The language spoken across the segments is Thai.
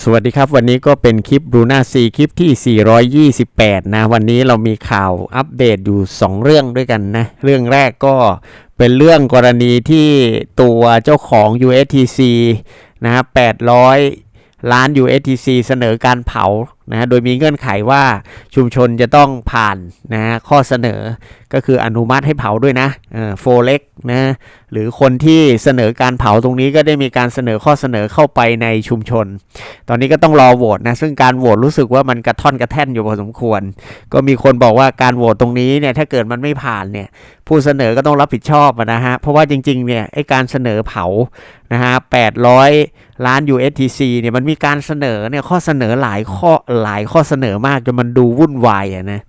สวัสดีครับ วันนี้ก็เป็นคลิป b ูน่าซีคลิปที่ 428 นะ วันนี้เรามีข่าวอัปเดตอยู่ 2 เรื่องด้วยกันนะ เรื่องแรกก็เป็นเรื่องกรณีที่ตัวเจ้าของ USTC นะฮะ800 ล้าน USTC เสนอการเผานะโดยมีเงื่อนไขว่าชุมชนจะต้องผ่านนะข้อเสนอก็คืออนุมัติให้เผาด้วยนะโฟเล็กนะหรือคนที่เสนอการเผาตรงนี้ก็ได้มีการเสนอข้อเสนอเข้าไปในชุมชน ตอนนี้ก็ต้องรอโหวตนะซึ่งการโหวตรู้สึกว่ามันกระท่อนกระแท่นอยู่พอสมควร ก็มีคนบอกว่าการโหวตตรงนี้เนี่ยถ้าเกิดมันไม่ผ่านเนี่ยผู้เสนอก็ต้องรับผิดชอบนะฮะเพราะว่าจริงๆเนี่ยไอการเสนอเผานะฮะ800 ล้าน USTC เนี่ยมันมีการเสนอเนี่ยข้อเสนอหลายข้อหลายข้อเสนอมากจนมันดูวุ่นวายอะนะ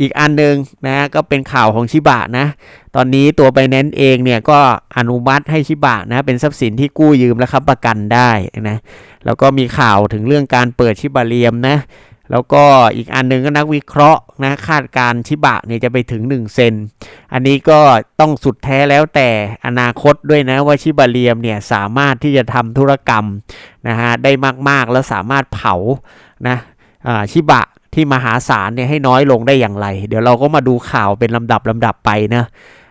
อีกอันหนึ่งนะก็เป็นข่าวของชิบะนะ ตอนนี้ตัวไปแนนเองเนี่ยก็อนุมัติให้ชิบะนะเป็นทรัพย์สินที่กู้ยืมและค้ำประกันได้นะแล้วก็มีข่าวถึงเรื่องการเปิดชิบะเรียมนะแล้วก็อีกอันหนึ่งก็นักวิเคราะห์นะคาดการชิบะเนี่ยจะไปถึง 1 เซน อันนี้ก็ต้องสุดแท้แล้วแต่อนาคตด้วยนะว่าชิบะเรียมเนี่ยสามารถที่จะทำธุรกรรมนะฮะได้มากๆแล้วสามารถเผานะ ชิบะที่มหาศาลเนี่ยให้น้อยลงได้อย่างไร เดี๋ยวเราก็มาดูข่าวเป็นลำดับลำดับไปนะ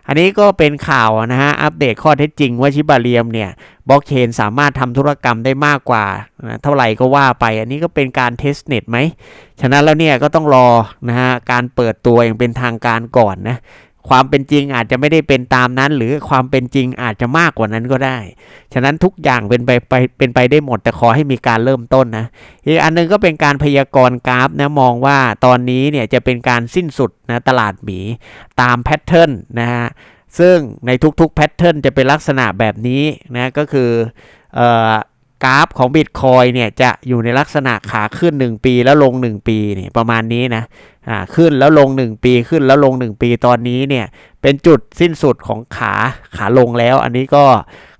อันนี้ก็เป็นข่าวนะฮะ อัปเดตข้อเท็จจริงว่าชิบาเรียมเนี่ยบล็อกเชนสามารถทำธุรกรรมได้มากกว่านะเท่าไหร่ก็ว่าไป อันนี้ก็เป็นการเทสเน็ตไหม ฉะนั้นแล้วเนี่ยก็ต้องรอนะฮะการเปิดตัวอย่างเป็นทางการก่อนนะ ความเป็นจริงอาจจะไม่ได้เป็นตามนั้น หรือความเป็นจริงอาจจะมากกว่านั้นก็ได้ ฉะนั้นทุกอย่างเป็นไปไปเป็นไปได้หมดแต่ขอให้มีการเริ่มต้นนะ อีกอันนึงก็เป็นการพยากรณ์กราฟนะมองว่าตอนนี้เนี่ยจะเป็นการสิ้นสุดนะตลาดหมีตามแพทเทิร์นนะฮะซึ่งในทุกๆแพทเทิร์นจะเป็นลักษณะแบบนี้นะก็คือเอ่อ กราฟของบิตคอยเนี่ยจะอยู่ในลักษณะขาขึ้น 1 ปีแล้วลง 1 ปีนี่ประมาณนี้นะอ่าขึ้นแล้วลง 1 ปีขึ้นแล้วลง 1 ปีตอนนี้เนี่ยเป็นจุดสิ้นสุดของขาขาลงแล้ว อันนี้ก็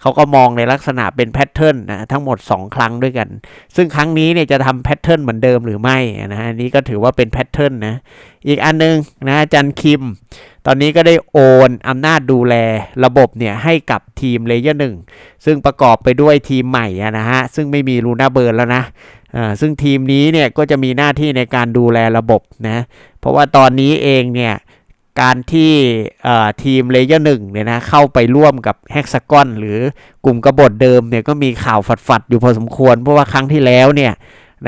เขาก็มองในลักษณะเป็นแพทเทิร์นนะทั้งหมด 2 ครั้งด้วยกัน ซึ่งครั้งนี้เนี่ยจะทำแพทเทิร์นเหมือนเดิมหรือไม่นะอันนี้ก็ถือว่าเป็นแพทเทิร์นนะอีกอันนึงนะจันคิม ตอนนี้ก็ได้โอนอำนาจดูแลระบบเนี่ยให้กับทีมเลเยอร์หนึ่งซึ่งประกอบไปด้วยทีมใหม่นะฮะซึ่งไม่มีลูน่าเบิร์นแล้วนะซึ่งทีมนี้เนี่ยก็จะมีหน้าที่ในการดูแลระบบนะเพราะว่าตอนนี้เองเนี่ย การที่ทีมเลเยอร์หนึ่งเนี่ยนะเข้าไปร่วมกับแฮกซากอนหรือกลุ่มกบฏเดิมเนี่ยก็มีข่าวฝัดๆอยู่พอสมควร เพราะว่าครั้งที่แล้วเนี่ย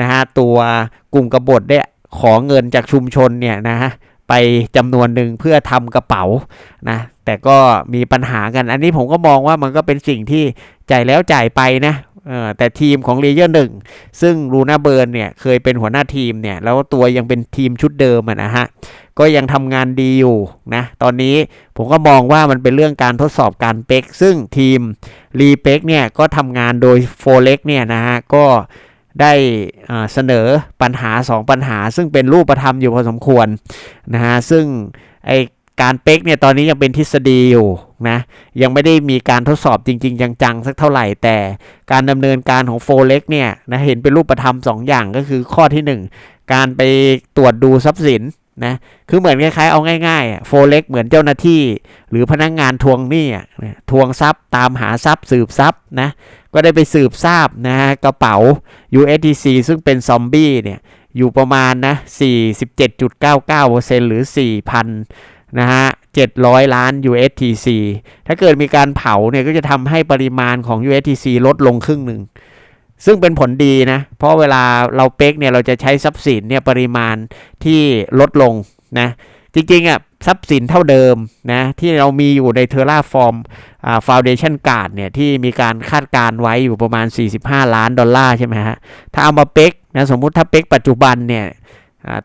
นะฮะตัวกลุ่มกบฏได้ขอเงินจากชุมชนเนี่ยนะฮะไปจำนวนหนึ่งเพื่อทำกระเป๋านะแต่ก็มีปัญหากัน อันนี้ผมก็มองว่ามันก็เป็นสิ่งที่จ่ายแล้วจ่ายไปนะแต่ทีมของเลเยอร์หนึ่งซึ่งลูน่าเบิร์นเนี่ยเคยเป็นหัวหน้าทีมเนี่ยแล้วตัวยังเป็นทีมชุดเดิมนะฮะ ก็ยังทำงานดีอยู่นะตอนนี้ผมก็มองว่ามันเป็นเรื่องการทดสอบการเป็กซึ่งทีมรีเป็กเนี่ยก็ทำงานโดยโฟเล็กเนี่ยนะฮะก็ได้เสนอปัญหา 2 ปัญหา ซึ่งเป็นรูปธรรมอยู่พอสมควรนะฮะซึ่งไอการเป๊กเนี่ยตอนนี้ยังเป็นทฤษฎีอยู่นะยังไม่ได้มีการทดสอบจริง ๆ จังๆ สักเท่าไหร่แต่การดำเนินการของโฟเล็กเนี่ยนะเห็นเป็นรูปธรรม2อย่างก็คือข้อที่ 1 การไปตรวจดูทรัพย์สิน นะคือเหมือนคล้ายๆเอาง่ายๆโฟเล็กเหมือนเจ้าหน้าที่ หรือพนักงงานทวงหนี้ทวงทรัพย์ตามหาทรัพย์สืบทรัพย์นะก็ได้ไปสืบทราบนะฮะกระเป๋า USDC ซึ่งเป็นซอมบี้เนี่ยอยู่ประมาณนะ47.99%หรือ 4,000นะฮะ700 ล้าน USTC ถ้าเกิดมีการเผาเนี่ยก็จะทำให้ปริมาณของ USTC ลดลงครึ่งหนึ่ง ซึ่งเป็นผลดีนะ เพราะเวลาเราเป๊กเนี่ยเราจะใช้ทรัพย์สินเนี่ยปริมาณที่ลดลงนะ จริงๆอะทรัพย์สินเท่าเดิมนะที่เรามีอยู่ในเทอร่าฟอร์มอ่าฟาวเดชันการ์ดเนี่ยที่มีการคาดการไว้อยู่ประมาณ 45 ล้านดอลลาร์ใช่ไหมฮะ ถ้าเอามาเป๊กนะสมมุติถ้าเป๊กปัจจุบันเนี่ย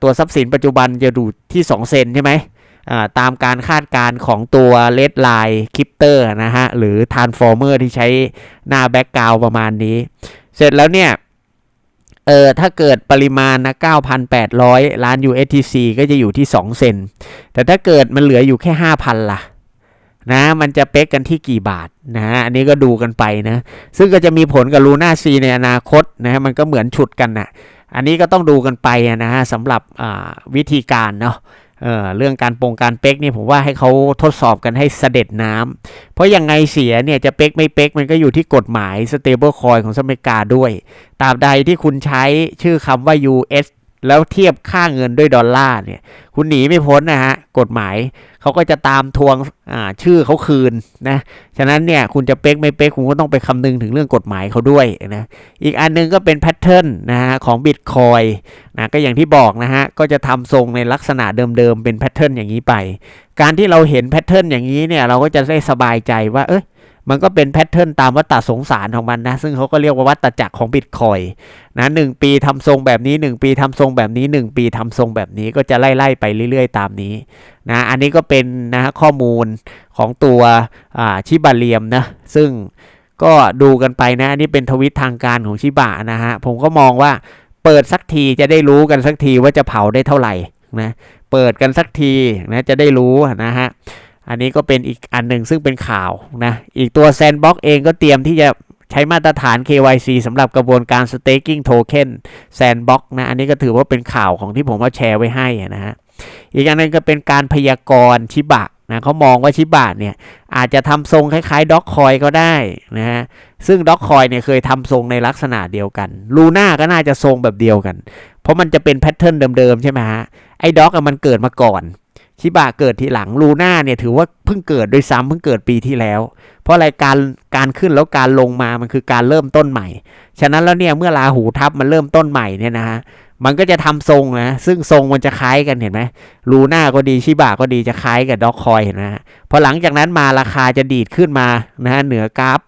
ตัวทรัพย์สินปัจจุบันจะดูที่ 2 เซนใช่ไหมตามการคาดการณ์ของตัว Red Line Crypter นะฮะ หรือ Transformer ที่ใช้หน้าแบ็กกราวประมาณนี้ เสร็จแล้วเนี่ยเออถ้าเกิดปริมาณนะ9,800 ล้าน USTC ก็จะอยู่ที่ 2 เซน แต่ถ้าเกิดมันเหลืออยู่แค่ 5,000 ล่ะนะมันจะเป๊กกันที่กี่บาทนะอันนี้ก็ดูกันไปนะ ซึ่งก็จะมีผลกับลูน่าซีในอนาคตนะมันก็เหมือนฉุดกันนะอันนี้ก็ต้องดูกันไปนะฮะสำหรับวิธีการเนาะ เเรื่องการปงการเป๊กเนี่ยผมว่าให้เขาทดสอบกันให้เสด็จน้ำเพราะยังไงเสียเนี่ยจะเป๊กไม่เป๊กมันก็อยู่ที่กฎหมาย stable coin ของสหรัฐอเมริกาด้วยตราบใดที่คุณใช้ชื่อคำว่า US แล้วเทียบค่าเงินด้วยดอลลาร์เนี่ย คุณหนีไม่พ้นนะฮะ กฎหมายเขาก็จะตามทวงชื่อเขาคืนนะ ฉะนั้นเนี่ยคุณจะเป๊กไม่เป๊กคุณก็ต้องไปคำนึงถึงเรื่องกฎหมายเขาด้วยนะ อีกอันหนึงก็เป็นแพทเทิร์นนะฮะของบิตคอยนะก็อย่างที่บอกนะฮะ ก็จะทำทรงในลักษณะเดิมๆเป็นแพทเทิร์นอย่างนี้ไป การที่เราเห็นแพทเทิร์นอย่างนี้เนี่ยเราก็จะได้สบายใจว่าเอ้ย มันก็เป็นแพทเทิร์นตามวัฏฏะสงสารของมันนะ ซึ่งเขาก็เรียกว่าวัฏจักรของบิตคอยนะหนึ่งปีทำทรงแบบนี้ 1 ปีทำทรงแบบนี้ 1 ปีทำทรงแบบนี้ก็จะไล่ๆไปเรื่อยๆ ตามนี้นะอันนี้ก็เป็นนะฮะข้อมูลของตัวชิบาเลียมนะซึ่งก็ดูกันไปนะอันนี้เป็นทวิตทางการของชิบะนะฮะผมก็มองว่าเปิดสักทีจะได้รู้กันสักทีว่าจะเผาได้เท่าไหร่นะเปิดกันสักทีนะจะได้รู้นะฮะ อันนี้ก็เป็นอีกอันหนึ่งซึ่งเป็นข่าวนะ อีกตัวแซนบ็อกเองก็เตรียมที่จะใช้มาตรฐาน KYC สำหรับกระบวนการ staking token sandbox นะ อันนี้ก็ถือว่าเป็นข่าวของที่ผมว่าแชร์ไว้ให้นะฮะ อีกอันนึงก็เป็นการพยากรณ์ชิบะนะเขามองว่าชิบะเนี่ย อาจจะทำทรงคล้ายๆด็อกคอยก็ได้นะฮะ ซึ่งด็อกคอยเนี่ยเคยทำทรงในลักษณะเดียวกันลูน่าก็น่าจะทรงแบบเดียวกัน เพราะมันจะเป็นแพทเทิร์นเดิมๆใช่ไหมฮะ ไอ้ด็อกมันเกิดมาก่อน ชิบะเกิดทีหลังลูน่าเนี่ยถือว่าเพิ่งเกิดโดยซ้ำเพิ่งเกิดปีที่แล้ว เพราะอะไรการการขึ้นแล้วการลงมามันคือการเริ่มต้นใหม่ ฉะนั้นแล้วเนี่ยเมื่อราหูทับมันเริ่มต้นใหม่เนี่ยนะฮะมันก็จะทำทรงนะ ซึ่งทรงมันจะคล้ายกันเห็นไหมลูน่าก็ดีชิบะก็ดีจะคล้ายกับด็อกคอยเห็นไหมพอหลังจากนั้นมาราคาจะดีดขึ้นมานะฮะเหนือกราฟ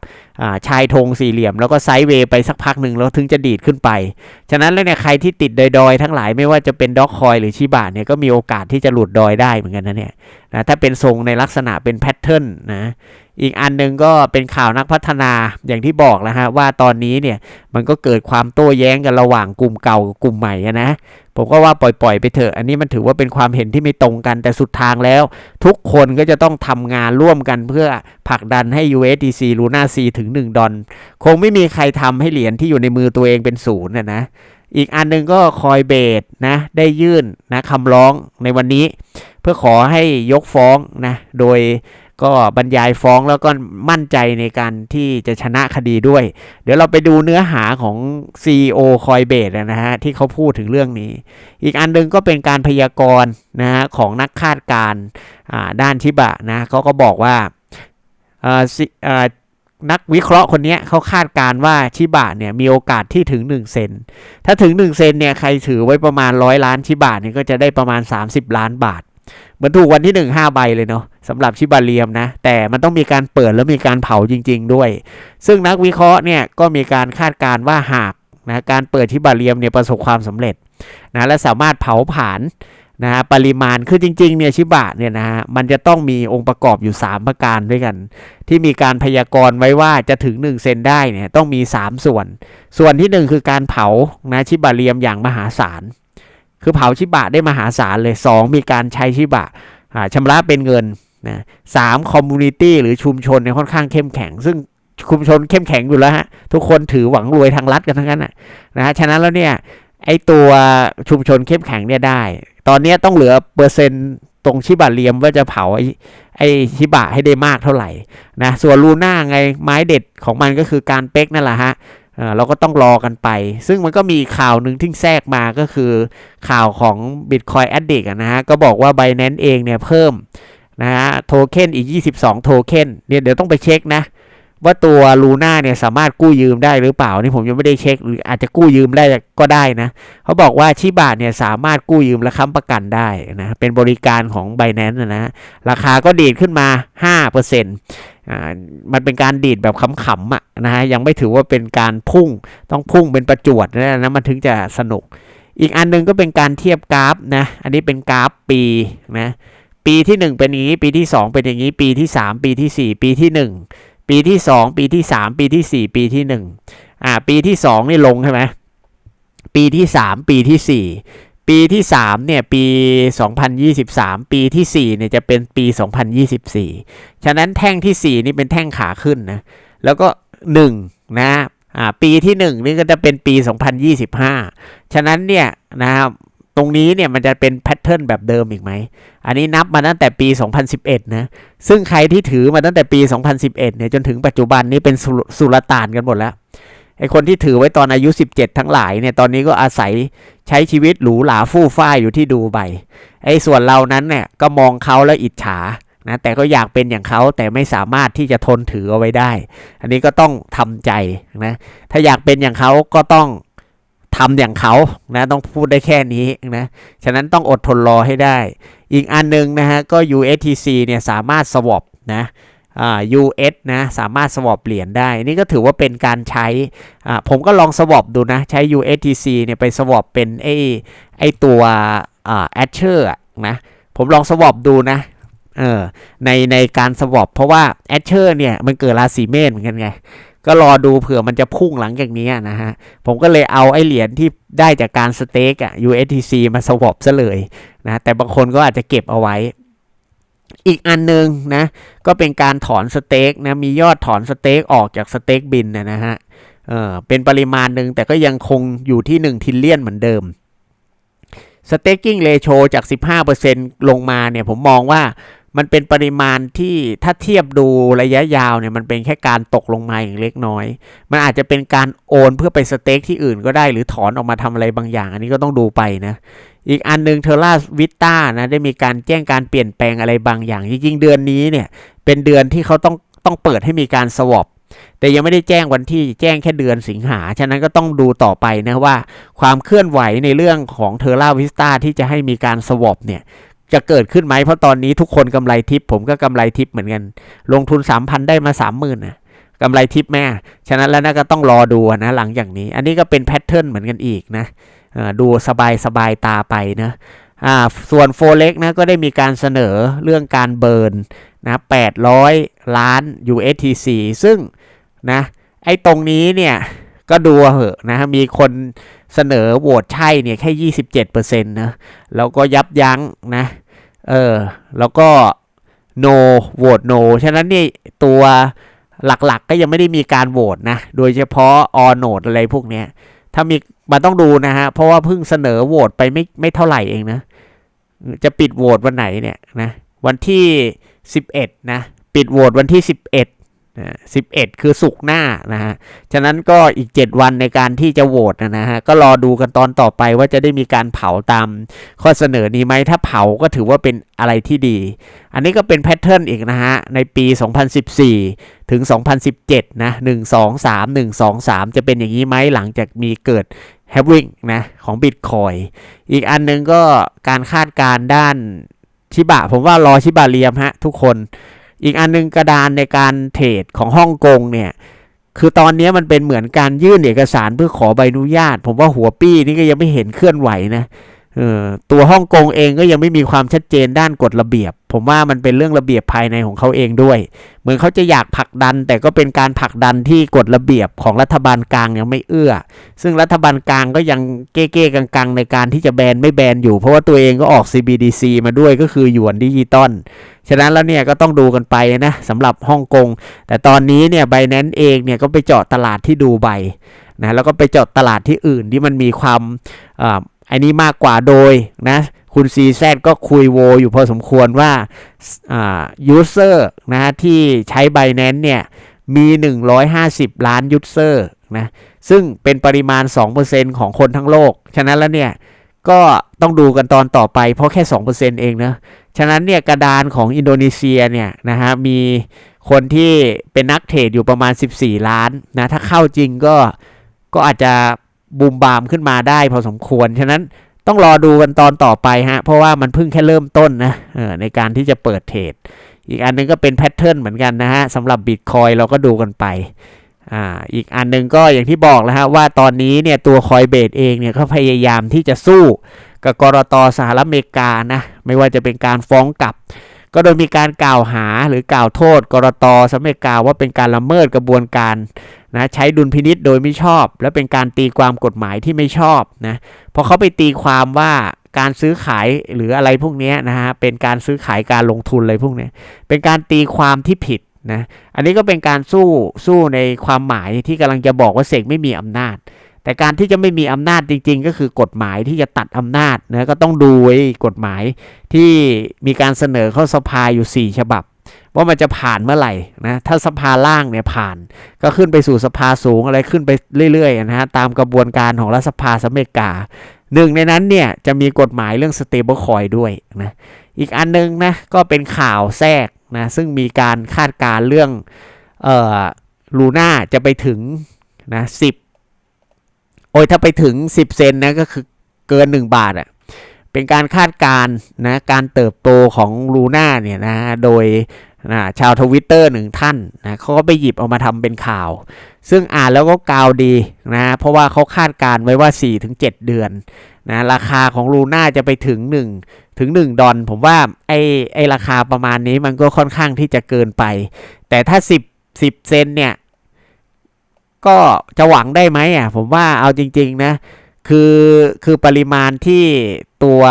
ชายธงสี่เหลี่ยม แล้วก็ไซด์เวย์ไปสักพักหนึ่งแล้วถึงจะดีดขึ้นไป ฉะนั้นแล้วเนี่ยใครที่ติดดอยๆ ทั้งหลายไม่ว่าจะเป็นด็อกคอยหรือชิบะเนี่ยก็มีโอกาสที่จะหลุดดอยได้เหมือนกันนะเนี่ยนะถ้าเป็นทรงในลักษณะเป็นแพทเทิร์นนะ อีกอันหนึ่งก็เป็นข่าวนักพัฒนาอย่างที่บอกแล้วฮะว่าตอนนี้เนี่ยมันก็เกิดความโต้แย้งกันระหว่างกลุ่มเก่ากับกลุ่มใหม่นะผมก็ว่าปล่อยๆไปเถอะ อันนี้มันถือว่าเป็นความเห็นที่ไม่ตรงกันแต่สุดทางแล้ว ทุกคนก็จะต้องทำงานร่วมกันเพื่อผลักดันให้ USDC Luna C ถึง 1 ดอลคงไม่มีใครทำให้เหรียญที่อยู่ในมือตัวเองเป็นศูนย์นะนะอีกอันหนึ่งก็คอยเบดนะได้ยื่นนะคำร้องในวันนี้ เพื่อขอให้ยกฟ้องนะโดย ก็บรรยายฟ้องแล้วก็มั่นใจในการที่จะชนะคดีด้วย เดี๋ยวเราไปดูเนื้อหาของ CEO คอยเบดนะฮะที่เขาพูดถึงเรื่องนี้ อีกอันนึงก็เป็นการพยากรณ์นะฮะของนักคาดการด้านชิบะนะเขาก็บอกว่านักวิเคราะห์คนนี้เขาคาดการว่าชิบะเนี่ยมีโอกาสที่ถึง 1 เซน ถ้าถึง 1 เซนเนี่ยใครถือไว้ประมาณร้อยล้านชิบะเนี่ยก็จะได้ประมาณ 30 ล้านบาท เหมือนถูกวันที่หนึ่งห้าใบเลยเนาะสำหรับชิบาเลียมนะ แต่มันต้องมีการเปิดแล้วมีการเผาจริง ๆ ด้วย ซึ่งนักวิเคราะห์เนี่ยก็มีการคาดการณ์ว่าหากนะการเปิดชิบาเลียมเนี่ยประสบความสำเร็จนะและสามารถเผาผลาญนะฮะปริมาณคือจริงๆเนี่ยชิบะเนี่ยนะฮะมันจะต้องมีองค์ประกอบอยู่ 3 ประการด้วยกัน ที่มีการพยากรณ์ไว้ว่าจะถึง 1 เซนได้เนี่ยต้องมี 3 ส่วน ส่วนที่ 1 คือการเผานะชิบาเลียมอย่างมหาศาล คือเผาชิบะได้มหาศาลเลย 2 มีการใช้ชิบะชำระเป็นเงินนะสามคอมมูนิตี้หรือชุมชนเนี่ยค่อนข้างเข้มแข็ง ซึ่งชุมชนเข้มแข็งอยู่แล้วฮะ ทุกคนถือหวังรวยทางรัฐกันทั้งนั้นนะนะฮะฉะนั้นแล้วเนี่ยไอตัวชุมชนเข้มแข็งเนี่ยได้ ตอนนี้ต้องเหลือเปอร์เซ็นต์ตรงชิบะเลียมว่าจะเผาไอไอชิบะให้ได้มากเท่าไหร่นะส่วนลูน่าไงไม้เด็ดของมันก็คือการเป๊กนั่นแหละฮะ เราก็ต้องรอกันไป ซึ่งมันก็มีข่าวหนึ่งที่แทรกมาก็คือข่าวของ Bitcoin Addict นะฮะ ก็บอกว่า Binance เองเนี่ยเพิ่มนะฮะโทเค็นอีก 22 โทเค็นเนี่ยเดี๋ยวต้องไปเช็คนะ ว่าตัวลูน่าเนี่ยสามารถกู้ยืมได้หรือเปล่านี่ผมยังไม่ได้เช็คหรืออาจจะกู้ยืมได้ก็ได้นะเขาบอกว่าชิบะเนี่ยสามารถกู้ยืมและค้ำประกันได้นะเป็นบริการของ b i แ a n c e นะราคาก็ดีดขึ้นมา 5%อ่ามันเป็นการดีดแบบขำๆอะนะฮะยังไม่ถือว่าเป็นการพุ่งต้องพุ่งเป็นประจวดนะนะมันถึงจะสนุก อีกอันนึงก็เป็นการเทียบกราฟนะอันนี้เป็นกราฟปีนะปีที่ 1 เป็นอย่างนี้ ปีที่ 2 เป็นอย่างนี้ ปีที่ 3 ปีที่ 4 ปีที่ 1 ปีที่ 2 ปีที่ 3 ปีที่ 4 ปีที่1อ่าปีที่ 2 นี่ลงใช่ไหมปีที่ 3 ปีที่ 4 ปีที่3เนี่ยปี 2023 ปีที่4เนี่ยจะเป็นปี 2024 ฉะนั้นแท่งที่ 4 นี่เป็นแท่งขาขึ้นนะแล้วก็ 1 นะอ่าปีที่ 1 นี่ก็จะเป็นปี 2025 ฉะนั้นเนี่ยนะครับ ตรงนี้เนี่ยมันจะเป็นแพทเทิร์นแบบเดิมอีกไหม อันนี้นับมาตั้งแต่ปี 2011 นะ ซึ่งใครที่ถือมาตั้งแต่ปี 2011 เนี่ยจนถึงปัจจุบันนี้เป็นสุสลต่านกันหมดแล้ว ไอคนที่ถือไว้ตอนอายุ 17 ทั้งหลายเนี่ย ตอนนี้ก็อาศัยใช้ชีวิตหรูหราฟู่ฟ้ายอยู่ที่ดูใบไอ้ส่วนเรานั้นเนี่ยก็มองเขาแล้วอิจฉานะ แต่ก็อยากเป็นอย่างเขาแต่ไม่สามารถที่จะทนถือเอาไว้ได้ อันนี้ก็ต้องทำใจนะ ถ้าอยากเป็นอย่างเขาก็ต้อง ทำอย่างเขานะต้องพูดได้แค่นี้นะฉะนั้นต้องอดทนรอให้ได้ อีกอันหนึงนะฮะก็ USTC เนี่ยสามารถ swap นะอ่า US นะสามารถ swap เหรียญได้ นี่ก็ถือว่าเป็นการใช้อ่าผมก็ลอง swap ดูนะใช้ USTC เนี่ยไป swap เป็นไอ้ไอ้ตัวอ่า Azure อะนะผมลอง swap ดูนะเออในในการ swap เพราะว่า Azure เนี่ยมันเกิดราศีเมษเหมือนกันไง ก็รอดูเผื่อมันจะพุ่งหลังจากนี้นะฮะ ผมก็เลยเอาไอ้เหรียญที่ได้จากการสเต็กอะ USTC มา swap ซะเลยนะ แต่บางคนก็อาจจะเก็บเอาไว้ อีกอันหนึงนะ ก็เป็นการถอนสเต็กนะ มียอดถอนสเต็กออกจากสเต็กบินนะฮะ เออเป็นปริมาณหนึ่งแต่ก็ยังคงอยู่ที่1ทิลเลียนเหมือนเดิม staking ratio จาก 15%ลงมาเนี่ยผมมองว่า มันเป็นปริมาณที่ถ้าเทียบดูระยะยาวเนี่ยมันเป็นแค่การตกลงมาอย่างเล็กน้อย มันอาจจะเป็นการโอนเพื่อไปสเต็กที่อื่นก็ได้หรือถอนออกมาทำอะไรบางอย่าง อันนี้ก็ต้องดูไปนะ อีกอันหนึงเทอร่าวิต้านะได้มีการแจ้งการเปลี่ยนแปลงอะไรบางอย่าง จริงๆ เดือนนี้เนี่ยเป็นเดือนที่เขาต้องต้องเปิดให้มีการสวอปแต่ยังไม่ได้แจ้งวันที่แจ้งแค่เดือนสิงหา ฉะนั้นก็ต้องดูต่อไปนะว่า ความเคลื่อนไหวในเรื่องของเทอร่าวิต้าที่จะให้มีการสวอปเนี่ย จะเกิดขึ้นไหมเพราะตอนนี้ทุกคนกำไรทิป ผมก็กำไรทิปเหมือนกัน ลงทุน 3,000 ได้มา 30,000นะกำไรทิปแม่ ฉะนั้นแล้วนะก็ต้องรอดูนะหลังจากนี้ อันนี้ก็เป็นแพทเทิร์นเหมือนกันอีกนะดูสบายสบายตาไปนะอ่าส่วนโฟเล็กนะก็ได้มีการเสนอเรื่องการเบิร์นนะ800 ล้าน USTC ซึ่งนะไอ้ตรงนี้เนี่ย ก็ดูเหอะนะมีคนเสนอโหวตใช่เนี่ยแค่27%นต์นะแล้วก็ยับยั้งนะ เออ แล้วก็ no โหวต no ฉะนั้นนี่ตัวหลักๆก็ยังไม่ได้มีการโหวตนะ โดยเฉพาะ all note อะไรพวกเนี้ย ถ้ามีมันต้องดูนะฮะ เพราะว่าเพิ่งเสนอโหวตไปไม่ไม่เท่าไหร่เองนะ จะปิดโหวตวันไหนเนี่ยนะ วันที่ 11 นะ ปิดโหวตวันที่ 11 นะ11คือสุกหน้านะฮะ ฉะนั้นก็อีก 7 วันในการที่จะโหวตนะฮะ ก็รอดูกันตอนต่อไปว่าจะได้มีการเผาตามข้อเสนอนี้ไหม ถ้าเผาก็ถือว่าเป็นอะไรที่ดี อันนี้ก็เป็นแพทเทิร์นอีกนะฮะ ในปี 2014 ถึง 2017 นะ1 2 3 1 2 3 จะเป็นอย่างนี้ไหมหลังจากมีเกิด h a v i n g นะของ Bitcoin อีกอันหนึงก็การคาดการด้านชิบะ ผมว่ารอชิบะเรียมฮะทุกคน อีกอันหนึงกระดานในการเทรดของฮ่องกงเนี่ยคือตอนนี้มันเป็นเหมือนการยื่นเอกสารเพื่อขอใบอนุญาต ผมว่าหัวปี้นี่ก็ยังไม่เห็นเคลื่อนไหวนะ ออตัวฮ่องกงเองก็ยังไม่มีความชัดเจนด้านกฎระเบียบ ผมว่ามันเป็นเรื่องระเบียบภายในของเขาเองด้วย เหมือนเขาจะอยากผลักดัน แต่ก็เป็นการผลักดันที่กฎระเบียบของรัฐบาลกลางยังไม่เอื้อ ซึ่งรัฐบาลกลางก็ยังเก้ๆกังๆ ในการที่จะแบนไม่แบนอยู่ เพราะว่าตัวเองก็ออก CBDC มาด้วยก็คือหยวนดิจิตอลฉะนั้นแล้วเนี่ยก็ต้องดูกันไปนะสำหรับฮ่องกงแต่ตอนนี้เนี่ยไบแนนเองเนี่ยก็ไปเจาะตลาดที่ดูไบนะแล้วก็ไปเจาะตลาดที่อื่นที่มันมีความ อันนี้มากกว่าโดยนะคุณซีแซก็คุยโวอยู่พอสมควรว่าอ่ายูเซอร์นะที่ใช้ b บ n a n c e เนี่ยมี 150 ล้านยูเซอร์นะซึ่งเป็นปริมาณ 2%ของคนทั้งโลก ฉะนั้นแล้วเนี่ยก็ต้องดูกันตอนต่อไปเพราะแค่ 2%เองนะฉะนั้นเนี่ยกระดานของอินโดนีเซียเนี่ยนะฮะมีคนที่เป็นนักเทรดอยู่ประมาณ 14 ล้านนะถ้าเข้าจริงก็ก็อาจจะ บูมบามขึ้นมาได้พอสมควร ฉะนั้นต้องรอดูกันตอนต่อไปฮะ เพราะว่ามันเพิ่งแค่เริ่มต้นนะออในการที่จะเปิดเทรด อีกอันนึงก็เป็นแพทเทิร์นเหมือนกันนะฮะสำหรับบิตคอยเราก็ดูกันไปอ่าอีกอันนึงก็อย่างที่บอกแล้วฮะว่าตอนนี้เนี่ยตัวคอยเบสเองเนี่ยก็พยายามที่จะสู้กับกรตสหรัฐอเมริกานะไม่ว่าจะเป็นการฟ้องกลับ ก็โดยมีการกล่าวหาหรือกล่าวโทษกรตสหรัฐอเมริกาว่าเป็นการละเมิดกระบวนการ นะใช้ดุลพินิษโดยไม่ชอบ และเป็นการตีความกฎหมายที่ไม่ชอบนะเพราะเขาไปตีความว่าการซื้อขายหรืออะไรพวกนี้นะฮะเป็นการซื้อขายการลงทุนอะไรพวกนี้เป็นการตีความที่ผิดนะอันนี้ก็เป็นการสู้สู้ในความหมายที่กำลังจะบอกว่าเสกไม่มีอำนาจ แต่การที่จะไม่มีอำนาจจริง ๆ ก็คือกฎหมายที่จะตัดอำนาจนะก็ต้องดูไว้กฎหมายที่มีการเสนอเข้าสภาอยู่ 4 ฉบับ ว่ามันจะผ่านเมื่อไหร่นะถ้าสภาล่างเนี่ยผ่าน ก็ขึ้นไปสู่สภาสูงอะไรขึ้นไปเรื่อยๆนะฮะตามกระบวนการของรัฐสภาสหรัฐอเมริกาหนึ่งในนั้นเนี่ยจะมีกฎหมายเรื่อง stable coin ด้วยนะอีกอันนึงนะก็เป็นข่าวแทรกนะซึ่งมีการคาดการเรื่องเอ่อลูน่าจะไปถึงนะสิบโอ้ยถ้าไปถึง 10 เซนนะก็คือเกิน 1 บาทอะ่ะเป็นการคาดการนะการเติบโตของลูน่าเนี่ยนะโดย นะชาวทวิตเตอร์หนึ่งท่านนะเขาก็ไปหยิบเอามาทำเป็นข่าว ซึ่งอ่านแล้วก็กาวดีนะเพราะว่าเขาคาดการณ์ไว้ว่า 4-7 เดือนนะราคาของลูน่าจะไปถึง 1 ถึง 1 ดอลผมว่าไอ้ไอ้ราคาประมาณนี้มันก็ค่อนข้างที่จะเกินไป แต่ถ้า 10 10 เซนเนี่ย ก็จะหวังได้ไหมอะผมว่าเอาจริง ๆ นะ คือคือปริมาณที่ตัว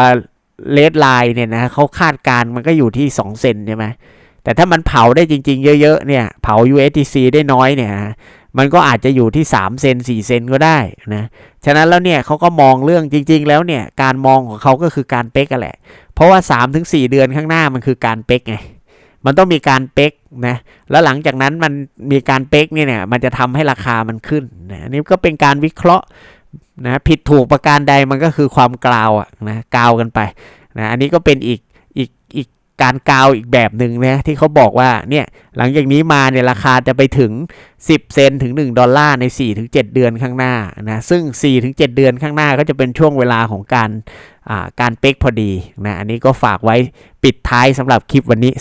เลดไลน์เนี่ยนะเขาคาดการณ์มันก็อยู่ที่ 2 เซนใช่ไหม แต่ถ้ามันเผาได้จริง ๆ เยอะๆเนี่ยเผา USDC ได้น้อยเนี่ยมันก็อาจจะอยู่ที่ 3 เซน4 เซนก็ได้นะฉะนั้นแล้วเนี่ยเขาก็มองเรื่องจริง ๆ แล้วเนี่ยการมองของเขาก็คือการเป๊กกันแหละ เพราะว่า 3-4 เดือนข้างหน้ามันคือการเป๊กไงมันต้องมีการเป๊กนะแล้วหลังจากนั้นมันมีการเป๊กเนี่ยเนี่ยมันจะทำให้ราคามันขึ้นนะนนี้ก็เป็นการวิเคราะห์นะผิดถูกประการใดมันก็คือความกล่าวอะนะกล่าวกันไปนะอันนี้ก็เป็นอีก การกาวอีกแบบหนึ่งนะที่เขาบอกว่าเนี่ยหลังจากนี้มาเนี่ยราคาจะไปถึง 10 เซนถึง 1 ดอลลาร์ใน 4-7 เดือนข้างหน้านะซึ่ง 4-7 เดือนข้างหน้าก็จะเป็นช่วงเวลาของการการเป๊กพอดีนะอันนี้ก็ฝากไว้ปิดท้ายสำหรับคลิปวันนี้